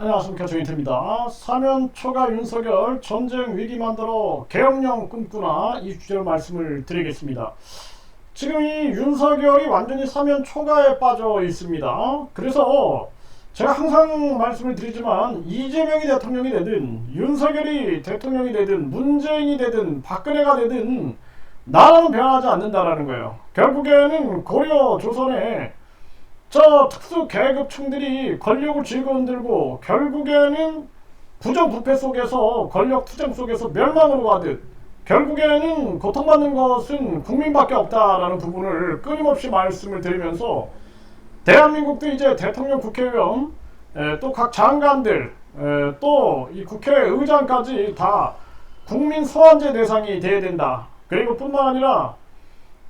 안녕하십니까 조인태입니다. 사면 초과 윤석열 전쟁 위기 만들어 개혁령 꿈꾸나 이 주제로 말씀을 드리겠습니다. 지금 이 윤석열이 완전히 사면 초과에 빠져 있습니다. 그래서 제가 항상 말씀을 드리지만 이재명이 대통령이 되든 윤석열이 대통령이 되든 문재인이 되든 박근혜가 되든 나라는 변하지 않는다라는 거예요. 결국에는 고려 조선에 저 특수 계급층들이 권력을 쥐고 흔들고 결국에는 부정부패 속에서 권력 투쟁 속에서 멸망으로 가듯 결국에는 고통받는 것은 국민밖에 없다라는 부분을 끊임없이 말씀을 드리면서 대한민국도 이제 대통령 국회의원 또 각 장관들 또 이 국회의장까지 다 국민 소환제 대상이 돼야 된다. 그리고 뿐만 아니라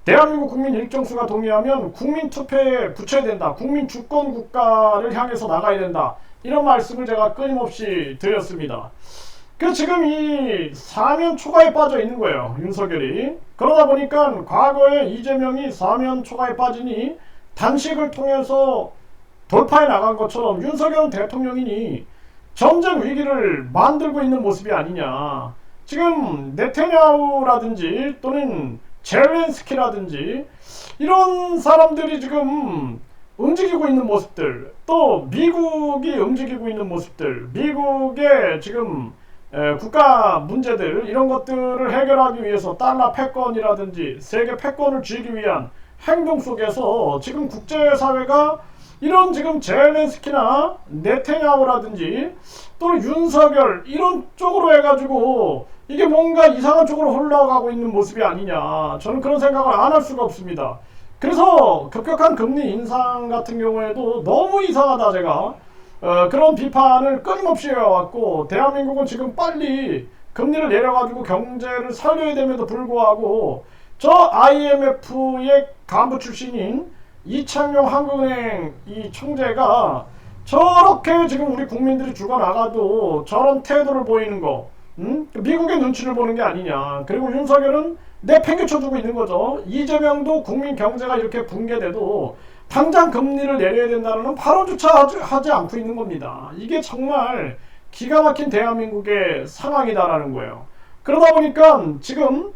대한민국 국민 일정수가 동의하면 국민 투표에 붙여야 된다. 국민 주권 국가를 향해서 나가야 된다. 이런 말씀을 제가 끊임없이 드렸습니다. 그 지금 이 사면 초과에 빠져 있는 거예요. 윤석열이. 그러다 보니까 과거에 이재명이 사면 초과에 빠지니 단식을 통해서 돌파해 나간 것처럼 윤석열 대통령이니 전쟁 위기를 만들고 있는 모습이 아니냐. 지금 네테냐후라든지 또는 젤렌스키라든지 이런 사람들이 지금 움직이고 있는 모습들 또 미국이 움직이고 있는 모습들 미국의 지금 에, 국가 문제들 이런 것들을 해결하기 위해서 달러 패권이라든지 세계 패권을 쥐기 위한 행동 속에서 지금 국제사회가 이런 지금 젤렌스키나 네테냐후라든지 또는 윤석열 이런 쪽으로 해가지고 이게 뭔가 이상한 쪽으로 흘러가고 있는 모습이 아니냐 저는 그런 생각을 안 할 수가 없습니다. 그래서 급격한 금리 인상 같은 경우에도 너무 이상하다 제가 어, 그런 비판을 끊임없이 해왔고 대한민국은 지금 빨리 금리를 내려가지고 경제를 살려야 됨에도 불구하고 저 IMF의 간부 출신인 이창용 한국은행 이 총재가 저렇게 지금 우리 국민들이 죽어나가도 저런 태도를 보이는 거 음? 미국의 눈치를 보는 게 아니냐. 그리고 윤석열은 내 팽개쳐주고 있는 거죠. 이재명도 국민 경제가 이렇게 붕괴돼도 당장 금리를 내려야 된다는 발언조차 하지, 하지 않고 있는 겁니다. 이게 정말 기가 막힌 대한민국의 상황이다라는 거예요. 그러다 보니까 지금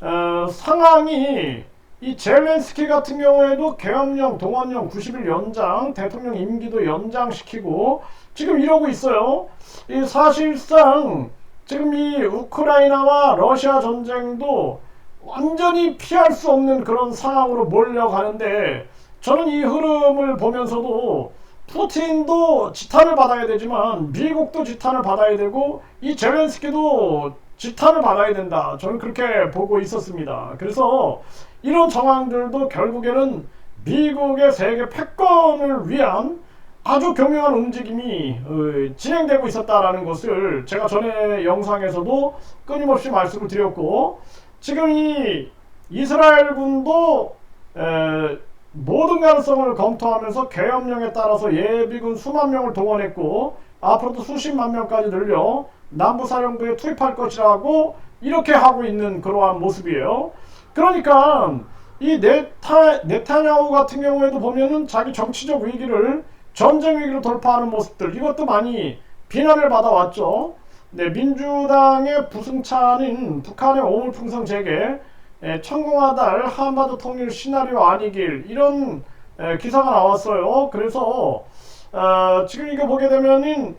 어, 상황이 이 젤렌스키 같은 경우에도 계엄령, 동원령 90일 연장, 대통령 임기도 연장시키고 지금 이러고 있어요. 이 사실상 지금 이 우크라이나와 러시아 전쟁도 완전히 피할 수 없는 그런 상황으로 몰려가는데 저는 이 흐름을 보면서도 푸틴도 지탄을 받아야 되지만 미국도 지탄을 받아야 되고 이 젤렌스키도 지탄을 받아야 된다. 저는 그렇게 보고 있었습니다. 그래서 이런 정황들도 결국에는 미국의 세계 패권을 위한 아주 교묘한 움직임이 어, 진행되고 있었다라는 것을 제가 전에 영상에서도 끊임없이 말씀을 드렸고 지금 이 이스라엘 군도 에, 모든 가능성을 검토하면서 계엄령에 따라서 예비군 수만 명을 동원했고 앞으로도 수십만 명까지 늘려 남부사령부에 투입할 것이라고 이렇게 하고 있는 그러한 모습이에요. 그러니까 이 네타, 네타냐후 같은 경우에도 보면은 자기 정치적 위기를 전쟁 위기로 돌파하는 모습들 이것도 많이 비난을 받아왔죠. 네, 민주당의 부승차는 북한의 오물풍성 재개, 에, 천공하달 한반도 통일 시나리오 아니길 이런 에, 기사가 나왔어요. 그래서 어, 지금 이거 보게 되면은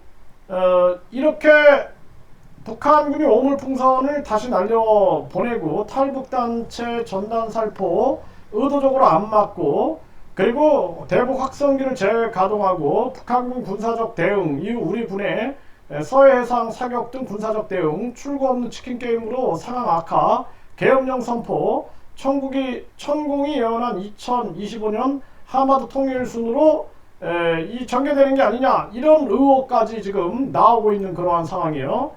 어, 이렇게 북한군이 오물풍선을 다시 날려 보내고 탈북단체 전단 살포 의도적으로 안 맞고 그리고 대북 확성기를 재가동하고 북한군 군사적 대응 이후 우리 군의 서해해상 사격 등 군사적 대응 출구 없는 치킨 게임으로 상황 악화 계엄령 선포 천국이 천공이 예언한 2025년 하마드 통일 순으로 에, 이 전개되는 게 아니냐 이런 의혹까지 지금 나오고 있는 그러한 상황이에요.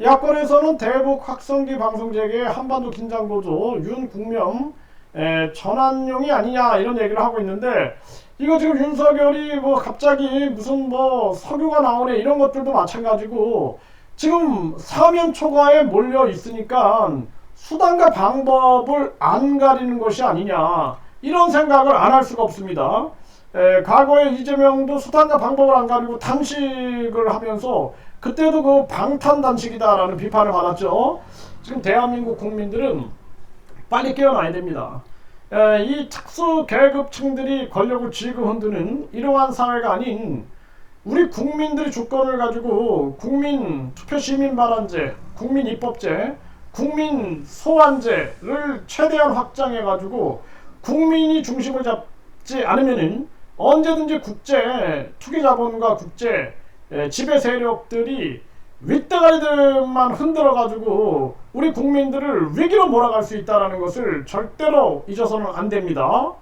야권에서는 대북 확성기 방송 재개 한반도 긴장 고조 윤 국명 에, 전환용이 아니냐 이런 얘기를 하고 있는데 이거 지금 윤석열이 뭐 갑자기 무슨 뭐 석유가 나오네 이런 것들도 마찬가지고 지금 사면 초과에 몰려 있으니까 수단과 방법을 안 가리는 것이 아니냐 이런 생각을 안 할 수가 없습니다. 에, 과거에 이재명도 수단과 방법을 안 가리고 단식을 하면서 그때도 그 방탄 단식이다라는 비판을 받았죠. 지금 대한민국 국민들은 빨리 깨어나야 됩니다. 에, 이 특수 계급층들이 권력을 쥐고 흔드는 이러한 사회가 아닌 우리 국민들의 주권을 가지고 국민 투표 시민 발언제, 국민 입법제, 국민 소환제를 최대한 확장해 가지고 국민이 중심을 잡지 않으면은 언제든지 국제 투기 자본과 국제 에, 지배 세력들이 윗대가리들만 흔들어 가지고 우리 국민들을 위기로 몰아갈 수 있다는 것을 절대로 잊어서는 안 됩니다.